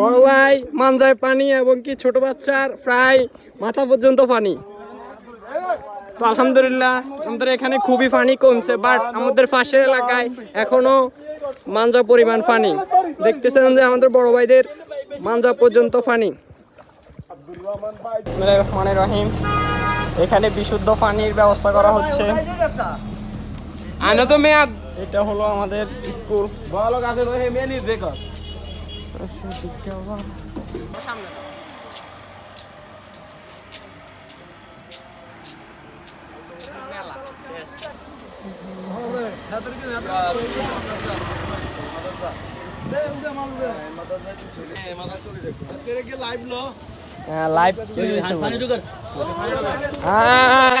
বড় ভাই মানজায় পানি এবং কি ছোট বাচ্চার প্রায় মাথা পর্যন্ত পানি। তো আলহামদুলিল্লাহ আমাদের এখানে খুবই পানি কমছে বাট আমাদের পাশের এলাকায় এখনও মানজা পরিমাণ পানি। দেখতেছেন যে আমাদের বড় ভাইদের মানজা পর্যন্ত পানি। রহমানের রহিম এখানে বিশুদ্ধ পানির ব্যবস্থা করা হচ্ছে। এটা হলো আমাদের স্কুল। কাছে তো হে মেনি দেখো হ্যাঁ লাইভ হ্যাঁ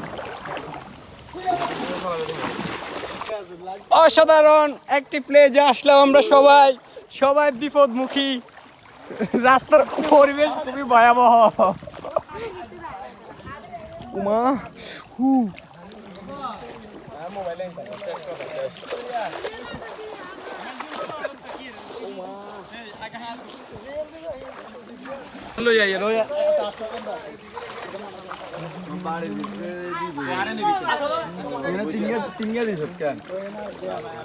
অসাধারণ একটি প্লেজে আসলাম আমরা সবাই। সবাই বিপদমুখী। রাস্তার পরিবেশ খুবই ভয়াবহ। উমা, হু। লই আইয়ে লই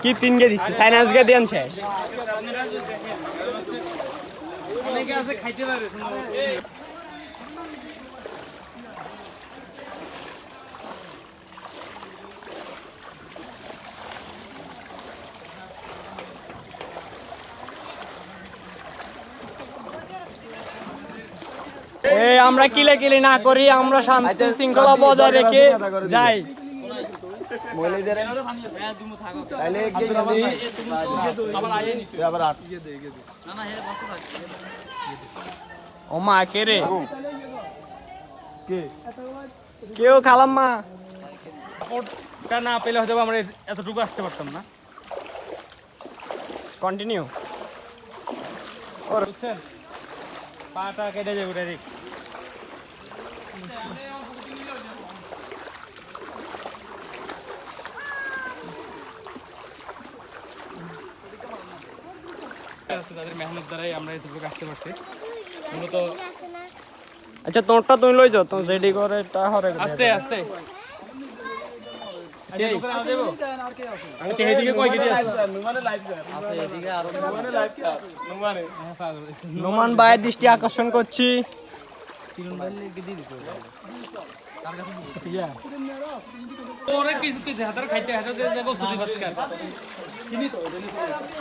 কি তিন গে দিচ্ছে সাইনাস গে দেন শেষ। খাইতে পারে আমরা কিলে কিলে না করি আমরা শান্তি শৃঙ্খলা বজায় রেখে যাই। ও মা কে রে? কেউ খালাম মা। না পেলে হয়তো আমরা এতটুকু আসতে পারতাম না। কন্টিনিউ বুঝছেন পাটা কেটে যাবে ডাইরেক্ট তাদের মেহনত দ্বারাই আমরা এতটুকু আসতে পারছি। মূলত আচ্ছা তোরটা তুমি লই যাও তো রেডি করে এটা হরে আস্তে আস্তে। আচ্ছা আছে? নোমান ভাইয়ের দৃষ্টি আকর্ষণ করছি।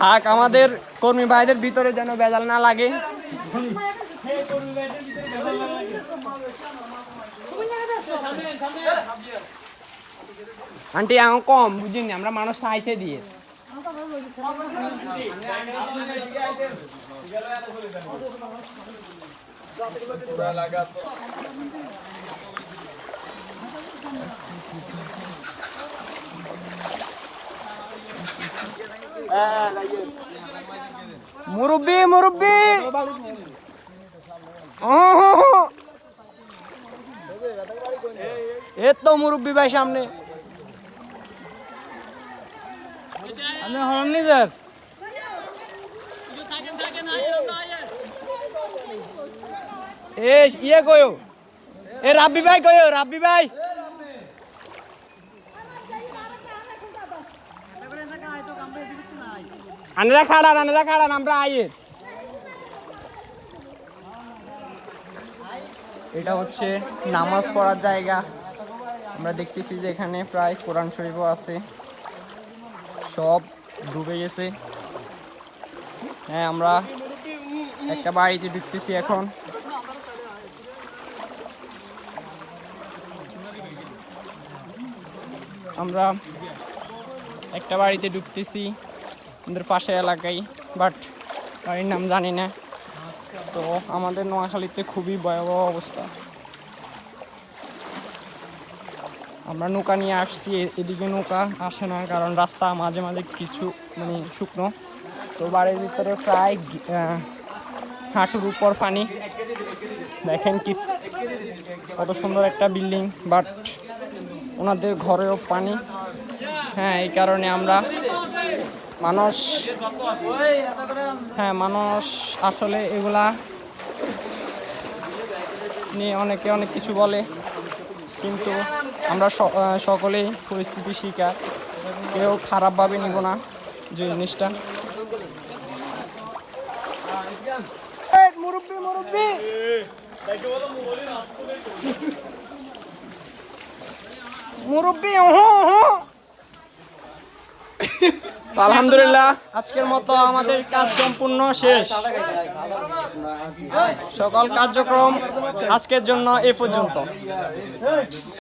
থাক, আমাদের কর্মী ভাইদের ভিতরে যেন বেজাল না লাগে। আন্টি আমার কম, বুঝিনি, আমরা মানুষ চাইছে দিয়ে। মুরব্বি মুরব্বি! এ তো মুরব্বি ভাই সামনে। আপনি হন নি স্যার। এ ইয়ে কয়ো? এ, রাব্বি ভাই কয়ো? রাব্বি ভাই! আনেরা খাড়ান আনেরা খাড়ান আমরা আইয়ের এটা হচ্ছে নামাজ পড়ার জায়গা। আমরা দেখতেছি যে এখানে প্রায় কোরআন শরীফও আছে। সব ডুবে গেছে। হ্যাঁ আমরা একটা বাড়িতে ঢুকতেছি এখন। আমরা একটা বাড়িতে ঢুকতেছি। আমাদের পাশে এলাকায় বাট বাড়ির নাম জানি না। তো আমাদের নোয়াখালীতে খুবই ভয়াবহ অবস্থা। আমরা নৌকা নিয়ে আসছি এদিকে নৌকা আসে না, কারণ রাস্তা মাঝে মাঝে কিছু মানে শুকনো। তো বাড়ির ভিতরে প্রায় হাঁটুর উপর পানি। দেখেন কি, কত সুন্দর একটা বিল্ডিং বাট ওনাদের ঘরেও পানি। হ্যাঁ এই কারণে আমরা মানুষ হ্যাঁ মানুষ আসলে এগুলা নিয়ে অনেকে অনেক কিছু বলে। কিন্তু আমরা সকলেই পরিস্থিতি শিকার। কেউ খারাপভাবে নিব না যে জিনিসটা। মুরব্বী মুরব্বী! মুরব্বী আলহামদুলিল্লাহ। আজকের মতো আমাদের কাজ সম্পূর্ণ শেষ। সকল কার্যক্রম আজকের জন্য এ পর্যন্ত।